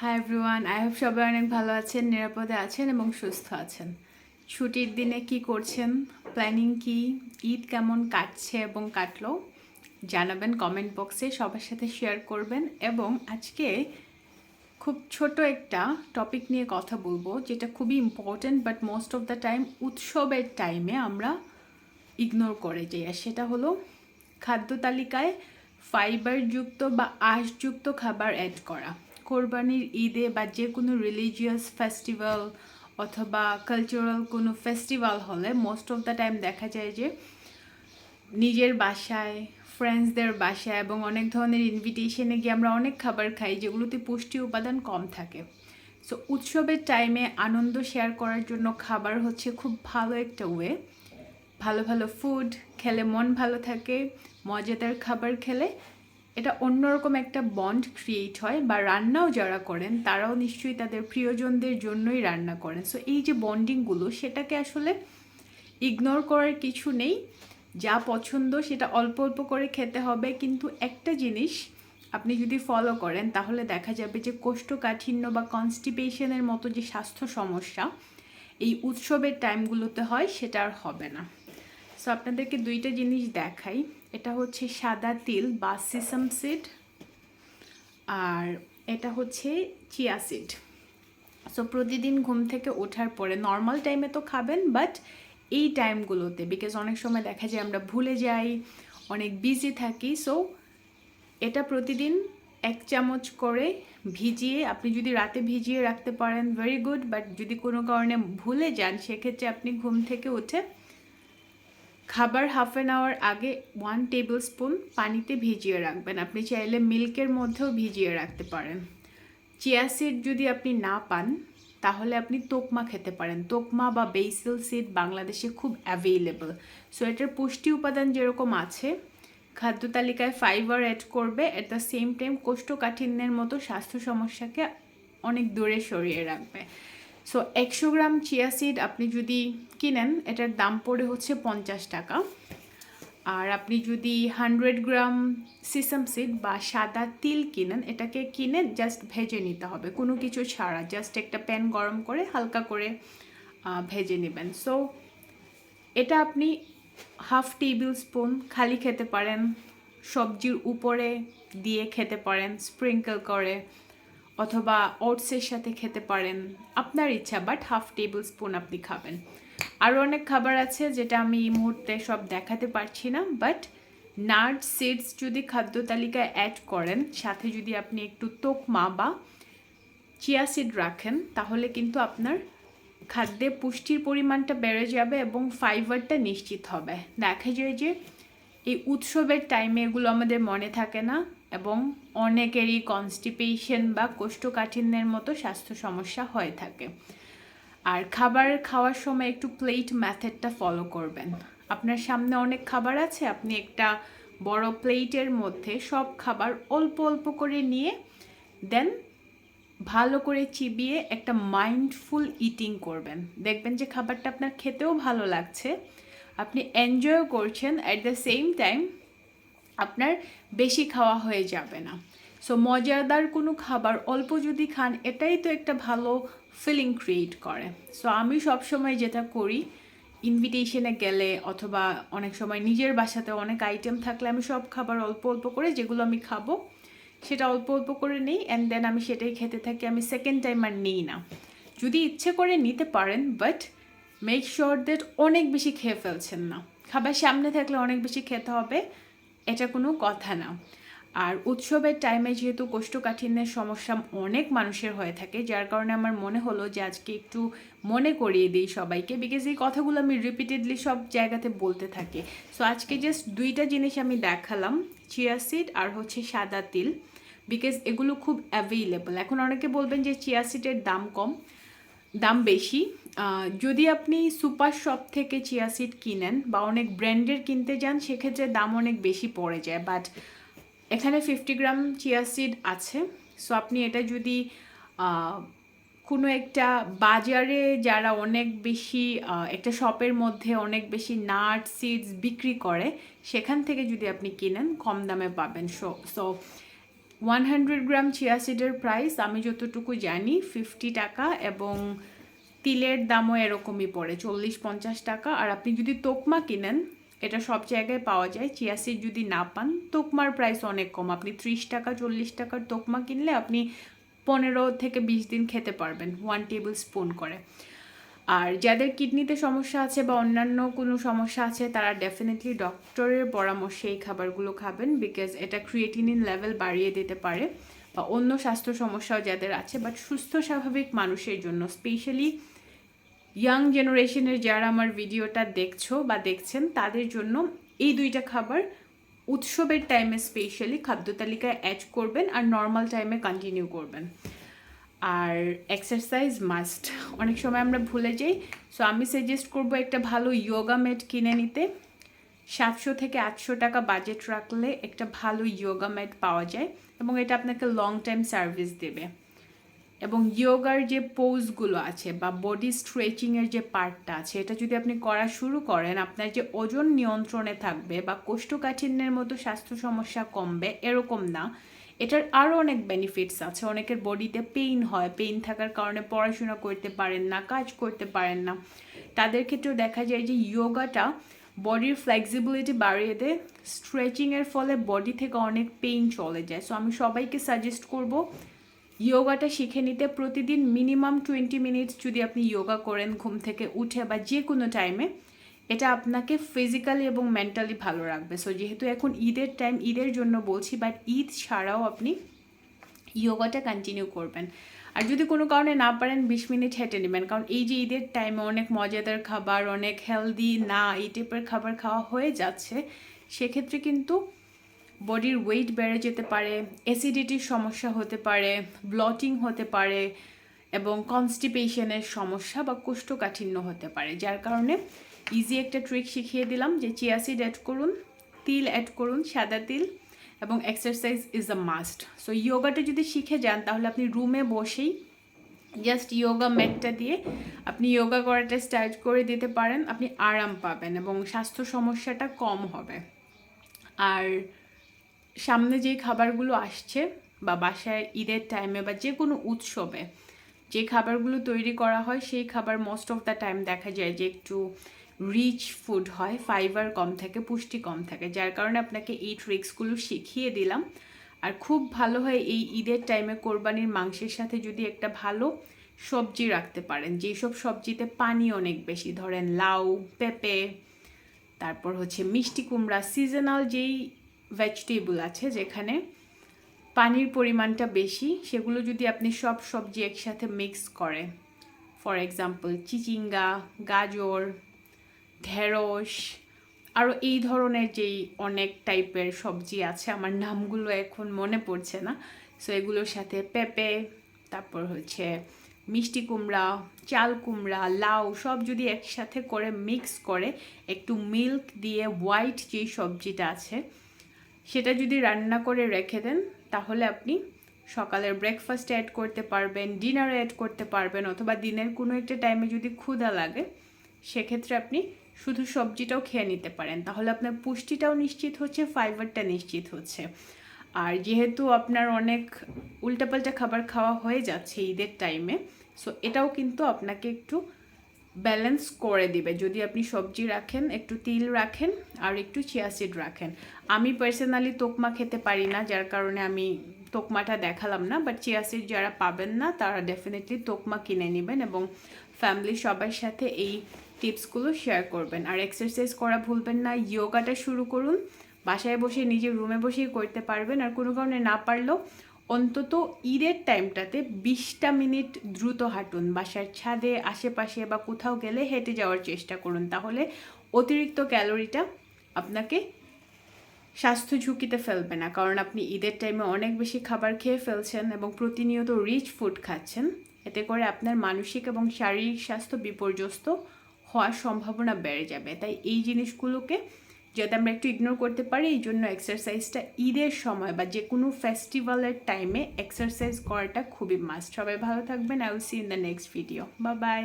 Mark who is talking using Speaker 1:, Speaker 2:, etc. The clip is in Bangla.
Speaker 1: হাই এভরিওয়ান আই হোপ সবাই অনেক ভালো আছেন, নিরাপদে আছেন এবং সুস্থ আছেন। ছুটির দিনে কি করছেন? প্ল্যানিং কি? ঈদ কেমন কাটছে এবং কাটলো? জানাবেন কমেন্ট বক্সে সবার সাথে শেয়ার করবেন এবং আজকে খুব ছোট একটা টপিক নিয়ে কথা বলব, যেটা খুবই important but most of the time উৎসবের টাইমে আমরা ইগনোর করে যাই। আর সেটা হলো খাদ্য তালিকায় ফাইবারযুক্ত বা আঁশযুক্ত খাবার অ্যাড করা। কোরবানির ঈদে বা যে কোনো রিলিজিয়াস ফেস্টিভ্যাল অথবা কালচারাল কোনো ফেস্টিভ্যাল হলে মোস্ট অফ দ্য টাইম দেখা যায় যে নিজের বাসায় ফ্রেন্ডসদের বাসায় এবং অনেক ধরনের ইনভিটেশনে গিয়ে আমরা অনেক খাবার খাই যেগুলোতে পুষ্টি উপাদান কম থাকে। সো উৎসবের টাইমে আনন্দ শেয়ার করার জন্য খাবার হচ্ছে খুব ভালো একটা ওয়ে ভালো ভালো ফুড খেলে মন ভালো থাকে, মজাদার খাবার খেলে এটা অন্যরকম একটা বন্ড ক্রিয়েট হয় বা রান্নাও যারা করেন, তারাও নিশ্চয়ই তাদের প্রিয়জনদের জন্যই রান্না করেন। সো এই যে বন্ডিংগুলো সেটাকে আসলে ইগনোর করার কিছু নেই। যা পছন্দ, সেটা অল্প অল্প করে খেতে হবে। কিন্তু একটা জিনিস আপনি যদি ফলো করেন, তাহলে দেখা যাবে যে কোষ্ঠকাঠিন্য বা কনস্টিপেশনের মতো যে স্বাস্থ্য সমস্যা, এই উৎসবের টাইমগুলোতে হয়, সেটা আর হবে না। সো আপনাদেরকে দুইটা জিনিস দেখাই। এটা হচ্ছে সাদা তিল বা সিসাম সিড আর এটা হচ্ছে চিয়া সিড সো প্রতিদিন ঘুম থেকে ওঠার পরে নর্মাল টাইমে তো খাবেন বাট এই টাইমগুলোতে বিকজ অনেক সময় দেখা যায় আমরা ভুলে যাই, অনেক বিজি থাকি সো এটা প্রতিদিন এক চামচ করে ভিজিয়ে, আপনি যদি রাতে ভিজিয়ে রাখতে পারেন ভেরি গুড বাট যদি কোনো কারণে ভুলে যান, সেক্ষেত্রে আপনি ঘুম থেকে উঠে খাবার হাফ অ্যান আওয়ার আগে ওয়ান টেবিল স্পুন পানিতে ভিজিয়ে রাখবেন। আপনি চাইলে মিল্কের মধ্যেও ভিজিয়ে রাখতে পারেন। চিয়া সিড যদি আপনি না পান, তাহলে আপনি তোকমা খেতে পারেন। তোকমা বা বেসিল সিড বাংলাদেশে খুব অ্যাভেলেবল সো এটার পুষ্টি উপাদান যেরকম আছে, খাদ্য তালিকায় ফাইবার অ্যাড করবে। অ্যাট দ্য সেম টাইম কোষ্ঠকাঠিন্যের মতো স্বাস্থ্য সমস্যাকে অনেক দূরে সরিয়ে রাখবে। সো একশো গ্রাম চিয়া সিড আপনি যদি কিনেন, এটার দাম পড়ে হচ্ছে পঞ্চাশ টাকা। আর আপনি যদি হান্ড্রেড গ্রাম সিসাম সিড বা সাদা তিল কিনেন, এটাকে কিনে জাস্ট ভেজে নিতে হবে। কোনো কিছু ছাড়া জাস্ট একটা প্যান গরম করে হালকা করে ভেজে নেবেন। সো এটা আপনি হাফ টেবিল স্পুন খালি খেতে পারেন, সবজির উপরে দিয়ে খেতে পারেন স্প্রিঙ্কল করে। অথবা ওটসের সাথে খেতে পারেন। আপনার ইচ্ছা বাট হাফ টেবিল স্পুন আপনি খাবেন। আরও অনেক খাবার আছে যেটা আমি এই মুহূর্তে সব দেখাতে পারছি না বাট নাট সিডস যদি খাদ্য তালিকায় অ্যাড করেন, সাথে যদি আপনি একটু তোকমা বা চিয়া সিড রাখেন, তাহলে কিন্তু আপনার খাদ্যে পুষ্টির পরিমাণটা বেড়ে যাবে এবং ফাইবারটা নিশ্চিত হবে। দেখা যায় যে এই উৎসবের টাইমে এগুলো আমাদের মনে থাকে না এবং অনেকেরই কনস্টিপেশন বা কোষ্ঠকাঠিন্যের মতো স্বাস্থ্য সমস্যা হয়ে থাকে। আর খাবার খাওয়ার সময় একটু প্লেট ম্যাথডটা ফলো করবেন। আপনার সামনে অনেক খাবার আছে, আপনি একটা বড় প্লেটের মধ্যে সব খাবার অল্প অল্প করে নিয়ে দেন ভালো করে চিবিয়ে একটা মাইন্ডফুল ইটিং করবেন। দেখবেন যে খাবারটা আপনার খেতেও ভালো লাগছে। আপনি এনজয়ও করছেন অ্যাট দ্য সেম টাইম আপনার বেশি খাওয়া হয়ে যাবে না। সো মজাদার কোনো খাবার অল্প যদি খান, এটাই তো একটা ভালো ফিলিং ক্রিয়েট করে। সো আমি সবসময় যেটা করি ইনভিটেশনে গেলে অথবা অনেক সময় নিজের বাসাতে অনেক আইটেম থাকলে আমি সব খাবার অল্প অল্প করে যেগুলো আমি খাব, সেটা অল্প অল্প করে নিই অ্যান্ড দেন আমি সেটাই খেতে থাকি, আমি সেকেন্ড টাইম আর নিই না। যদি ইচ্ছে করে নিতে পারেন বাট মেক শিওর দ্যাট অনেক বেশি খেয়ে ফেলছেন না। খাবার সামনে থাকলে অনেক বেশি খেতে হবে এটা কোনো কথা না। আর উৎসবের টাইমে যেহেতু কোষ্ঠকাঠিন্যের সমস্যা অনেক মানুষের হয়ে থাকে, যার কারণে আমার মনে হলো যে আজকে একটু মনে করিয়ে দিই সবাইকে বিকজ এই কথাগুলো আমি রিপিটেডলি সব জায়গাতে বলতে থাকি। সো আজকে জাস্ট দুইটা জিনিস আমি দেখালাম চিয়া সিড আর হচ্ছে সাদা তিল বিকজ এগুলো খুব অ্যাভেলেবল এখন অনেকে বলবেন যে চিয়া সিডের দাম কম। দাম বেশি। যদি আপনি সুপার শপ থেকে চিয়া সিড কিনেন বা অনেক ব্র্যান্ডের কিনতে যান, সেক্ষেত্রে দাম অনেক বেশি পড়ে যায়। বাট এখানে ফিফটি গ্রাম চিয়া সিড আছে। সো আপনি এটা যদি কোনো একটা বাজারে যারা অনেক বেশি একটা শপের মধ্যে অনেক বেশি নাট সিডস বিক্রি করে, সেখান থেকে যদি আপনি কিনেন, কম দামে পাবেন। So so one hundred gram chia সিডের price আমি যতটুকু জানি ফিফটি টাকা এবং তিলের দামও এরকমই পড়ে, চল্লিশ পঞ্চাশ টাকা। আর আপনি যদি তোকমা কিনেন, এটা সব জায়গায় পাওয়া যায় চিয়া সিড যদি না পান, তোকমার প্রাইস অনেক কম। আপনি ত্রিশ টাকা, চল্লিশ টাকার তোকমা কিনলে আপনি পনেরো থেকে বিশ দিন খেতে পারবেন ওয়ান টেবিল স্পুন করে। আর যাদের কিডনিতে সমস্যা আছে বা অন্যান্য কোনো সমস্যা আছে, তারা ডেফিনেটলি ডক্টরের পরামর্শে এই খাবারগুলো খাবেন বিকজ এটা ক্রিয়েটিনিন লেভেল বাড়িয়ে দিতে পারে বা অন্য স্বাস্থ্য সমস্যাও যাদের আছে বাট সুস্থ স্বাভাবিক মানুষের জন্য স্পেশালি ইয়াং জেনারেশনের যারা আমার ভিডিওটা দেখছ বা দেখছেন, তাদের জন্য এই দুইটা খাবার উৎসবের টাইমে স্পেশালি খাদ্য তালিকায় অ্যাড করবেন আর নর্মাল টাইমে কন্টিনিউ করবেন। আর এক্সারসাইজ মাস্ট অনেক সময় আমরা ভুলে যাই সো আমি সাজেস্ট করব একটা ভালো ইয়োগা ম্যাট কিনে নিতে। সাতশো থেকে আটশো টাকা বাজেট রাখলে একটা ভালো ইয়োগা ম্যাট পাওয়া যায় এবং এটা আপনাকে লং টাইম সার্ভিস দেবে। এবং ইয়োগার যে পোজগুলো আছে বা বডি স্ট্রেচিংয়ের যে পার্টটা আছে, এটা যদি আপনি করা শুরু করেন, আপনার যে ওজন নিয়ন্ত্রণে থাকবে বা কোষ্ঠকাঠিন্যের মতো স্বাস্থ্য সমস্যা কমবে, এরকম না। এটার আরও অনেক বেনিফিটস আছে। অনেকের বডিতে পেইন হয় পেইন থাকার কারণে পড়াশোনা করতে পারেন না, কাজ করতে পারেন না। তাদের ক্ষেত্রেও দেখা যায় যে ইয়োগাটা বডির ফ্লেক্সিবিলিটি বাড়িয়ে দেয় স্ট্রেচিংয়ের ফলে বডি থেকে অনেক পেইন চলে যায়। সো আমি সবাইকে সাজেস্ট করব ইয়োগাটা শিখে নিতে প্রতিদিন মিনিমাম টোয়েন্টি মিনিটস যদি আপনি ইয়োগা করেন, ঘুম থেকে উঠে বা যে কোনো টাইমে এটা আপনাকে ফিজিক্যালি এবং মেন্টালি ভালো রাখবে। সো যেহেতু এখন ঈদের টাইম ঈদের জন্য বলছি বাট ঈদ ছাড়াও আপনি ইয়োগাটা কন্টিনিউ করবেন। আর যদি কোনো কারণে না পারেন, বিশ মিনিট হেঁটে নেবেন। কারণ এই যে ঈদের টাইমে অনেক মজাদার খাবার, অনেক হেলদি না, এই টাইপের খাবার খাওয়া হয়ে যাচ্ছে, সেক্ষেত্রে কিন্তু বডির ওয়েট বেড়ে যেতে পারে অ্যাসিডিটির সমস্যা হতে পারে ব্লটিং হতে পারে, এবং কনস্টিপেশনের সমস্যা বা কোষ্ঠকাঠিন্য হতে পারে। যার কারণে ইজি একটা ট্রিক শিখিয়ে দিলাম যে চিয়াসিড অ্যাড করুন, তিল অ্যাড করুন, সাদা তিল, এবং exercise is a must so ইয়োগাটা যদি শিখে যান, তাহলে আপনি রুমে বসেই জাস্ট ইয়োগা ম্যাটটা দিয়ে আপনি ইয়োগা করাটা স্টার্ট করে দিতে পারেন, আপনি আরাম পাবেন এবং স্বাস্থ্য সমস্যাটা কম হবে। আর সামনে যে খাবারগুলো আসছে বা বাসায় ঈদের টাইমে বা যে কোনো উৎসবে যে খাবারগুলো তৈরি করা হয়, সেই খাবার মোস্ট অফ দ্য টাইম দেখা যায় যে একটু রিচ ফুড হয় ফাইবার কম থাকে, পুষ্টি কম থাকে। যার কারণে আপনাকে এই ট্রিক্সগুলো শিখিয়ে দিলাম। আর খুব ভালো হয় এই ঈদের টাইমে কোরবানির মাংসের সাথে যদি একটা ভালো সবজি রাখতে পারেন। যেসব সবজিতে পানি অনেক বেশি, ধরেন লাউ, পেঁপে, তারপর হচ্ছে মিষ্টি কুমড়া সিজনাল যেই ভেজিটেবল আছে যেখানে পানির পরিমাণটা বেশি, সেগুলো যদি আপনি সব সবজি একসাথে মিক্স করে ফর এক্সাম্পল চিচিঙ্গা, গাজর ঢেঁড়স আরও এই ধরনের যেই অনেক টাইপের সবজি আছে, আমার নামগুলো এখন মনে পড়ছে না। সো এগুলোর সাথে পেঁপে, তারপর হচ্ছে মিষ্টি কুমড়া, চাল কুমড়া, লাউ সব যদি একসাথে করে মিক্স করে, একটু মিল্ক দিয়ে হোয়াইট যেই সবজিটা আছে, সেটা যদি রান্না করে রেখে দেন, তাহলে আপনি সকালের ব্রেকফাস্টে অ্যাড করতে পারবেন ডিনারে অ্যাড করতে পারবেন, অথবা দিনের কোনো একটা টাইমে যদি ক্ষুধা লাগে, সেক্ষেত্রে আপনি শুধু সবজিটাও খেয়ে নিতে পারেন। তাহলে আপনার পুষ্টিটাও নিশ্চিত হচ্ছে ফাইবারটা নিশ্চিত হচ্ছে। আর যেহেতু আপনার অনেক উল্টাপাল্টা খাবার খাওয়া হয়ে যাচ্ছে ঈদের টাইমে সো এটাও কিন্তু আপনাকে একটু ব্যালেন্স করে দিবে। যদি আপনি সবজি রাখেন, একটু তিল রাখেন, আর একটু চিয়াসিড রাখেন। আমি পার্সোনালি তোকমা খেতে পারি না, যার কারণে আমি তোকমাটা দেখালাম না বাট চিয়াসিড যারা পাবেন না, তারা ডেফিনেটলি তোকমা কিনে নেবেন এবং ফ্যামিলি সবার সাথে এই টিপসগুলো শেয়ার করবেন। আর এক্সারসাইজ করা ভুলবেন না ইয়োগাটা শুরু করুন। বাসায় বসে, নিজের রুমে বসেই করতে পারবেন। আর কোনো কারণে না পারলেও অন্তত ঈদের টাইমটাতে বিশটা মিনিট দ্রুত হাঁটুন। বাসার ছাদে, আশেপাশে বা কোথাও গেলে হেঁটে যাওয়ার চেষ্টা করুন। তাহলে অতিরিক্ত ক্যালোরিটা আপনাকে স্বাস্থ্য ঝুঁকিতে ফেলবে না। কারণ আপনি ঈদের টাইমে অনেক বেশি খাবার খেয়ে ফেলছেন এবং প্রতিনিয়ত রিচ ফুড খাচ্ছেন। এতে করে আপনার মানসিক এবং শারীরিক স্বাস্থ্য বিপর্যস্ত হওয়ার সম্ভাবনা বেড়ে যাবে। তাই এই জিনিসগুলোকে যাতে আমরা একটু ইগনোর করতে পারি, এই জন্য এক্সারসাইজটা ঈদের সময় বা যে কোনো ফেস্টিভ্যালের টাইমে এক্সারসাইজ করাটা খুবই মাস্ট সবাই ভালো থাকবেন। I will see in the next video বা বাই